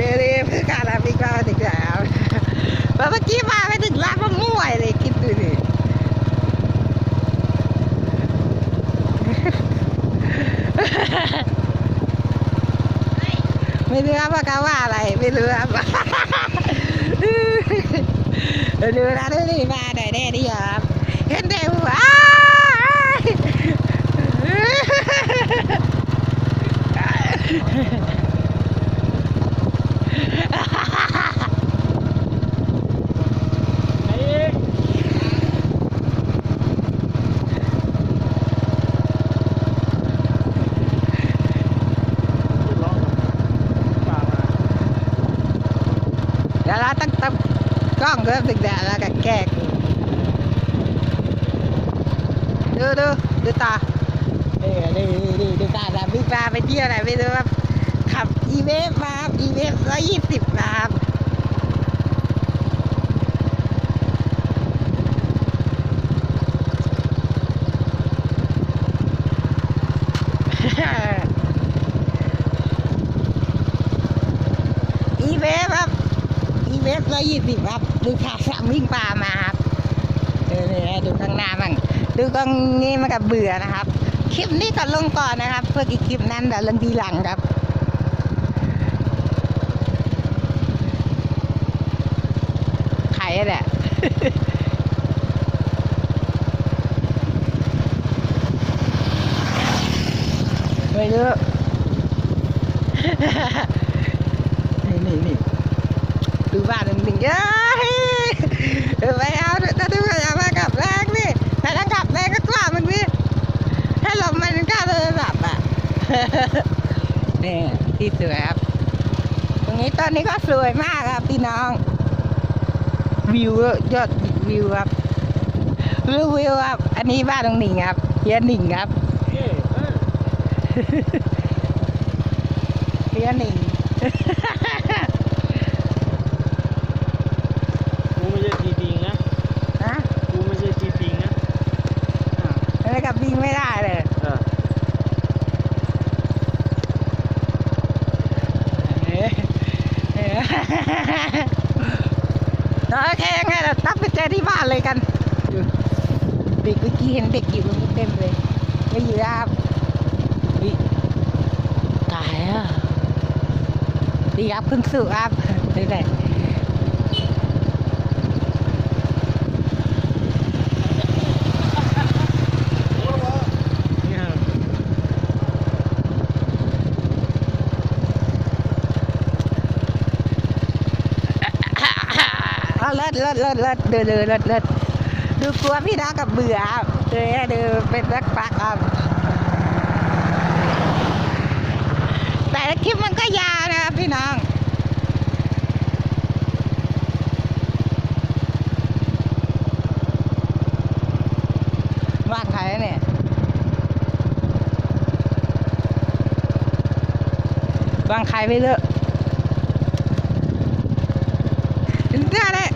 อีกแล้วอีกแล้วเมื่อกี้มาไปถึงร้านมะม่วยเลยคิดดูดิไม่รู้ครับว่าเขาว่าอะไร ไม่รู้ครับดูนะดูนี่มาไหนแน่นี่ครับเห็นแต่หัวอ้ายเดี๋ยวเราต้องตั้งกล้องเริ่มถึงแดดแล้วกันแกล้งดูดูดูตาเออดูดูดูดูตาดำพี่ปลาไปเที่ยวไหนไม่รู้ครับขับอีเวฟมาครับอีเวฟร้อยยี่สิบมาครับอีเวฟอี เวฟร้อยยี่สิบครับ ดูขาสามวิ่งปลามาครับเออเนี่ยดูข้างหน้าบ้างดูกล้องนี้มันกับเบื่อนะครับ คลิปนี้ก็ลงก่อนนะครับ เพื่ออีกคลิปนั้นเดี๋ยวลงทีหลังครับไข่แหละไม่รู้นี่นี่นี่ từ vào rồi mình ơi vậy ao rồi ta đứng vào mà gặp rác đi phải đang gặp đây các quả mình đi hay là mình cả rồi gặp à นี่ที่สวยครับ ตรงนี้ตอนนี้ก็สวยมากครับพี่น้อง วิวยอดวิวครับรูวิวครับ อันนี้บ้านตรงหนิงครับเฮียหนิงครับเฮียหนิง โอเคงั้นเราตับไปเจอที่บ้านเลยกันเด็กเมื่อกี้เห็นเด็กอยู่ตรงนี้เต็มเลยไม่อยู่รับอุ๊ยตายอะดีครับเพิ่งสื่ออัพนี่แหละเอาเลิ ศเลิศเลิศเลิศเดินเดินเลิศเลิศดูกลัวพี่น้องกับเบื่อเลยดูเป็นรักปักครับแต่คลิปมันก็ยาวนะครับพี่น้องบ้านใครเนี่ยบ้านใครไม่เลอะได้เลย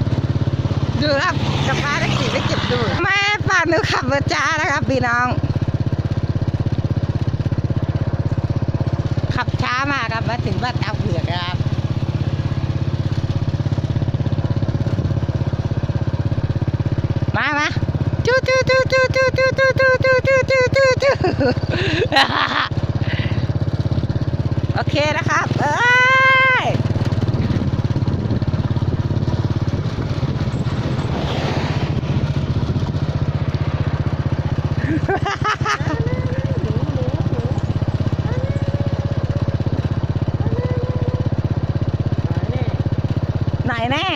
ดูครับกับป้าได้ขี่ไปเก็บดูแม่ป่านหนูขับรถจ้านะครับพี่น้อง ขับช้ามากครับมาถึงบ้านตาเผือกครับมามาจูจูจูจูจูจูจูจูจูจูจูจูจูโอเคนะครับเอ้ย ไหนแน่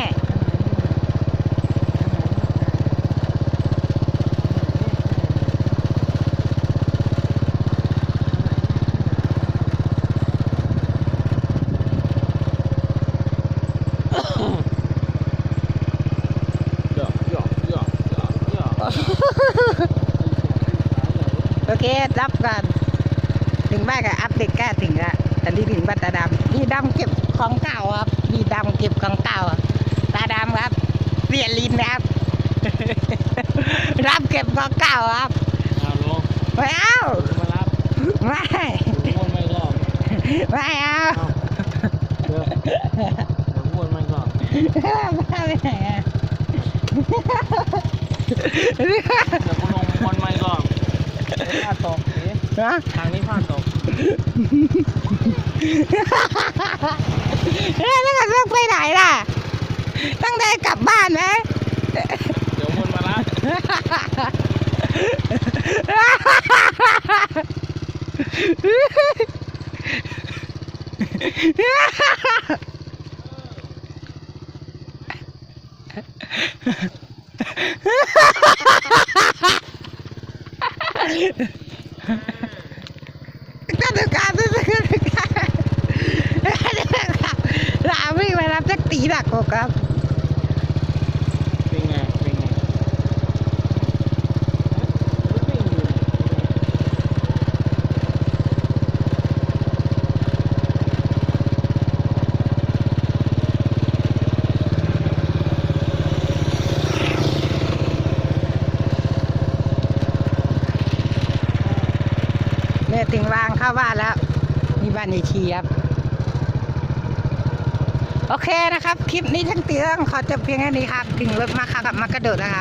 หยอกหยอกหยอกหยอกหยอก โอเครับกันถึงบ้านกับอัปเดตแก้ถึงละตอนนี้ถึงบ้านตาดำพี่ดำเก็บของเก่าครับพี่ดำเก็บของเก่าครับตาดำครับเปลี่ยนลิ้นนะครับ รับเก็บของเก่าครับเอาลงไม่เอาลงมารับไม่ถึงวนไม่รอบไม่เอาเอาเดี๋ยวเดี๋ยววนไม่รอบบ้าไปไหนอะ ฮะทางนี้พลาดตกเฮ้ยแล้วก็ต้องไปไหนล่ะ ตั้งใจกลับบ้านไหมเดี๋ยววนมาละก็ถึงการซื้อถึงการลาวิ่งไปรับจั กตีดักกบครับเป็นไง เป็นไงรถวิ่งอยู่ไหนเนี่ยถึงวางเข้าบ้านแล้วนี่บ้านยายชีครับ โอเคนะครับ คลิปนี้ทั้งตีต้องขอจบเพียงแค่นี้ครับ ถึงรถมาค่ะกับมากระโดดนะครับ